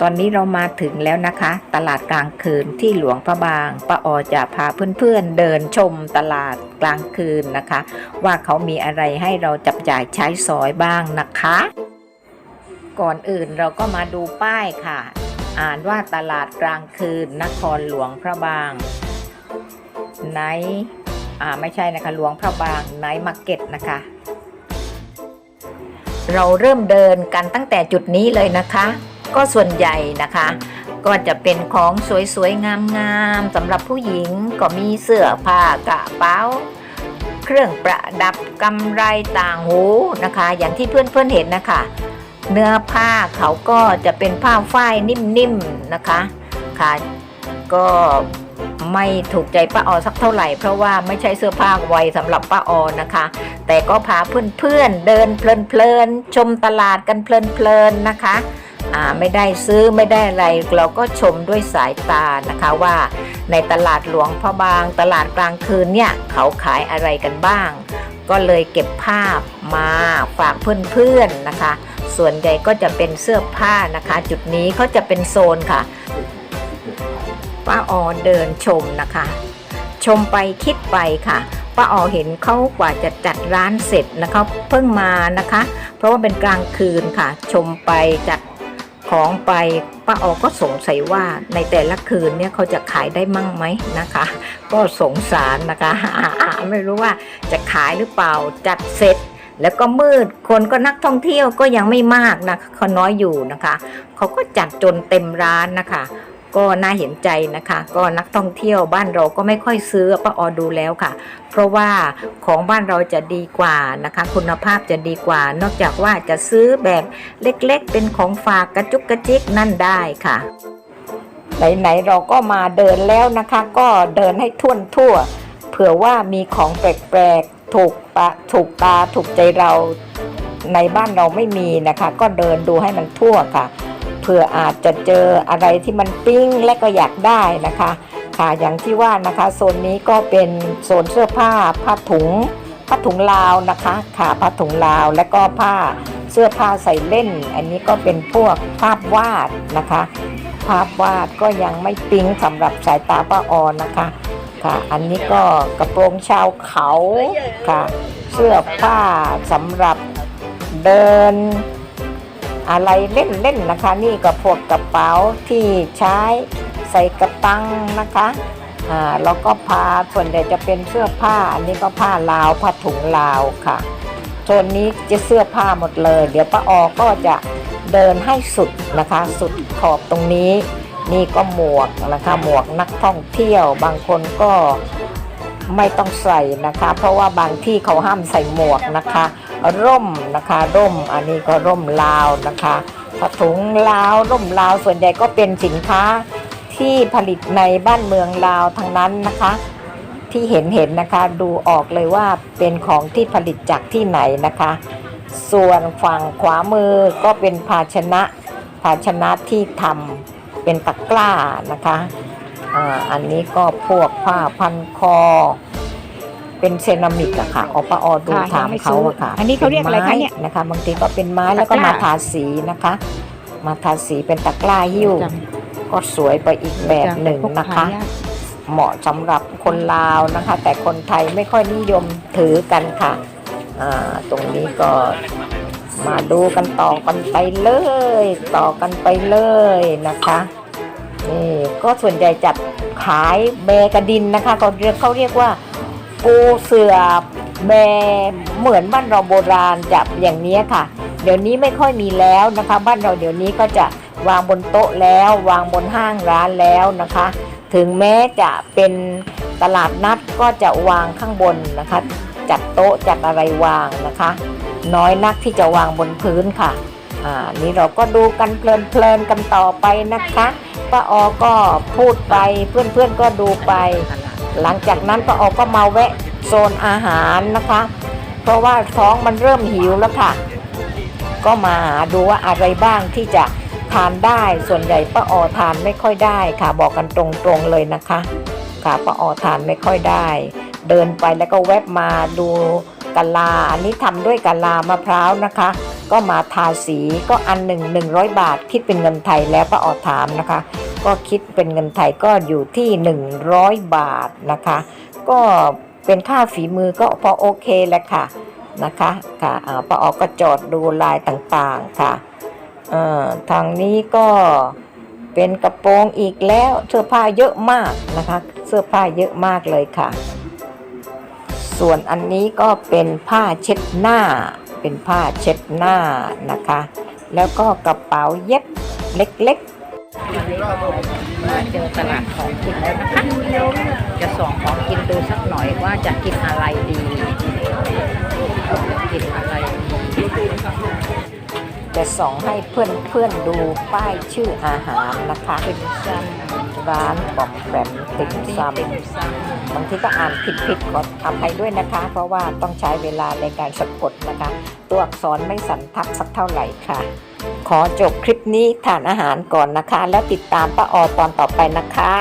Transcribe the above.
ตอนนี้เรามาถึงแล้วนะคะ ตลาดกลางคืนที่หลวงพระบางป้าออจะพาเพื่อนๆเดินชมตลาดกลางคืนนะคะ ว่าเขามีอะไรให้เราจับจ่ายใช้สอยบ้างนะคะ ก่อนอื่นเราก็มาดูป้ายค่ะ อ่านว่าตลาดกลางคืนนครหลวงพระบางไนอ่าไม่ใช่นะคะหลวงพระบางไนมาร์เก็ตนะคะ เราเริ่มเดินกันตั้งแต่จุดนี้เลยนะคะ ก็ส่วนใหญ่นะคะ ก็จะเป็นของสวยๆ งามๆสำหรับผู้หญิงก็มีเสื้อผ้ากระเป๋า เครื่องประดับกำไรต่างหูนะคะ อย่างที่เพื่อนๆเห็นนะคะ เนื้อผ้าเขาก็จะเป็นผ้าฝ้ายนิ่มๆนะคะค่ะ ก็ไม่ถูกใจป้าออสักเท่าไหร่ เพราะว่าไม่ใช่เสื้อผ้าไวยสำหรับป้าออนะคะ แต่ก็พาเพื่อนๆเดินเพลินๆชมตลาดกันเพลินๆนะคะอ่า ไม่ได้ซื้อไม่ได้อะไร เราก็ชมด้วยสายตานะคะว่าในตลาดหลวงพระบาง ตลาดกลางคืนเนี่ยเขาขายอะไรกันบ้าง ก็เลยเก็บภาพมาฝากเพื่อนๆนะคะ ส่วนใหญ่ก็จะเป็นเสื้อผ้านะคะ จุดนี้เขาจะเป็นโซนค่ะป้าออเดินชมนะคะ ชมไปคิดไปค่ะป้าออเห็นเขากว่าจะจัดร้านเสร็จนะคะเพิ่งมานะคะ เพราะว่าเป็นกลางคืนค่ะ ชมไปจัด ของไปป้าออก็สงสัยว่าในแต่ละคืนเนี่ยเขาจะขายได้มั่งไหมนะคะ ก็สงสารนะคะไม่รู้ว่าจะขายหรือเปล่าจัดเสร็จ แล้วก็มืดคนก็นักท่องเที่ยวก็ยังไม่มากนะคะเขาน้อยอยู่นะคะ เขาก็จัดจนเต็มร้านนะคะ ก็น่าเห็นใจนะคะ ก็นักท่องเที่ยวบ้านเราก็ไม่ค่อยซื้อป้าออดูแล้วค่ะ เพราะว่าของบ้านเราจะดีกว่านะคะ คุณภาพจะดีกว่า นอกจากว่าจะซื้อแบบเล็กๆ เป็นของฝากกระจุกกระจิกนั่นได้ค่ะไหนๆเราก็มาเดินแล้วนะคะ ก็เดินให้ทั่วทั่วเผื่อว่ามีของแปลกๆถูกปะถูกตาถูกใจเราในบ้านเราไม่มีนะคะ ก็เดินดูให้มันทั่วค่ะ ผื่ออาจจะเจออะไรที่มันปิ้งและก็อยากได้นะคะค่ะอย่างที่ว่านะคะโซนนี้ก็เป็นโซนเสื้อผ้าผ้าถุงผ้าถุงลาวนะคะค่ะผ้าถุงลาวและก็ผ้าเสื้อผ้าใส่เล่น อันนี้ก็เป็นพวกภาพวาดนะคะ ภาพวาดก็ยังไม่ปิ๊งสำหรับสายตาป้าออนนะคะค่ะ อันนี้ก็กระโปรงชาวเขาค่ะ เสื้อผ้าสำหรับเดิน อะไรเล่นๆนะคะ นี่ก็พวกกระเป๋าที่ใช้ใส่กระตังนะคะอ่าแล้วก็พาส่วนใหญ่จะเป็นเสื้อผ้า อันนี้ก็ผ้าลาวผ้าถุงลาวค่ะโซนนี้จะเสื้อผ้าหมดเลย เดี๋ยวป้าออก็จะเดินให้สุดนะคะ สุดขอบตรงนี้ นี่ก็หมวกนะคะ หมวกนักท่องเที่ยวบางคนก็ ไม่ต้องใส่นะคะ เพราะว่าบางที่เขาห้ามใส่หมวกนะคะ ร่มนะคะร่มอันนี้ก็ร่มลาวนะคะผ้าถุงลาวร่มลาวส่วนใหญ่ก็เป็นสินค้าที่ผลิตในบ้านเมืองลาวทั้งนั้นนะคะ ที่เห็นเห็นนะคะดูออกเลยว่าเป็นของที่ผลิตจากที่ไหนนะคะ ส่วนฝั่งขวามือก็เป็นภาชนะ ภาชนะที่ทำเป็นตะกร้านะคะ อ่าอันนี้ก็พวกผ้าพันคอ เป็นเซรามิกอะค่ะอปอดูค่ะถามเขาอะค่ะอันนี้เขาเรียกอะไรคะเนี่ยป็ไม้นะคะ บางทีก็เป็นไม้แล้วก็ตะกร้ามาทาสีนะคะ มาทาสีเป็นตะกร้าหิ้ว ก็สวยไปอีกแบบหนึ่งนะคะ เหมาะสำหรับคนลาวนะคะ แต่คนไทยไม่ค่อยนิยมถือกันค่ะอ่าตรงนี้ก็มาดูกันต่อกันไปเลย ต่อกันไปเลยนะคะ นี่ก็ส่วนใหญ่จัดขายแบกระดินนะคะเขาเรียกเขาเรียกว่าปูเสือแบเหมือนบ้านเราโบราณจับอย่างนี้ค่ะ เดี๋ยวนี้ไม่ค่อยมีแล้วนะคะ บ้านเราเดี๋ยวนี้ก็จะวางบนโต๊ะแล้ว วางบนห้างร้านแล้วนะคะ ถึงแม้จะเป็นตลาดนัดก็จะวางข้างบนนะคะ จัดโต๊ะจัดอะไรวางนะคะ น้อยนักที่จะวางบนพื้นค่ะ อ่านี่เราก็ดูกันเพลินๆกันต่อไปนะคะป้าออก็พูดไปเพื่อนๆก็ดูไป หลังจากนั้นป้าออก็มาแวะโซนอาหารนะคะ เพราะว่าท้องมันเริ่มหิวแล้วค่ะ ก็มาหาดูว่าอะไรบ้างที่จะทานได้ส่วนใหญ่ป้าออทานไม่ค่อยได้ค่ะ บอกกันตรงๆเลยนะคะ ค่ะป้าออทานไม่ค่อยได้ เดินไปแล้วก็แวบมาดู กะลา อันนี้ทำด้วยกะลามะพร้าวนะคะ ก็มาทาสีก็อันหนึ่ง100 บาท คิดเป็นเงินไทยแล้วป้าออถามนะคะ ก็คิดเป็นเงินไทยก็อยู่ที่ 100 บาทนะคะ ก็เป็นค่าฝีมือก็พอโอเคแหละค่ะนะคะค่ะอ่าป้าออกก็จอดดูลายต่างๆค่ะทางนี้ก็เป็นกระโปรงอีกแล้วเสื้อผ้าเยอะมากนะคะ เสื้อผ้าเยอะมากเลยค่ะ ส่วนอันนี้ก็เป็นผ้าเช็ดหน้า เป็นผ้าเช็ดหน้านะคะ แล้วก็กระเป๋าเย็บเล็กๆมาเจอตลาดของกินแล้วนะคะจะส่องของกินดูสักหน่อยว่าจะกินอะไรดีจะกินอะไรดีจะส่องให้เพื่อนเพื่อนๆดูป้ายชื่ออาหารนะคะติ่มซำ ร้านปอมแปมติ่มซำบางทีก็อ่านผิดๆขออภัยด้วยนะคะ เพราะว่าต้องใช้เวลาในการสะกดนะคะ ตัวอักษรไม่สันทัดสักเท่าไหร่ค่ะ ขอจบคลิปนี้ทานอาหารก่อนนะคะ แล้วติดตามป้าออตอนต่อไปนะคะ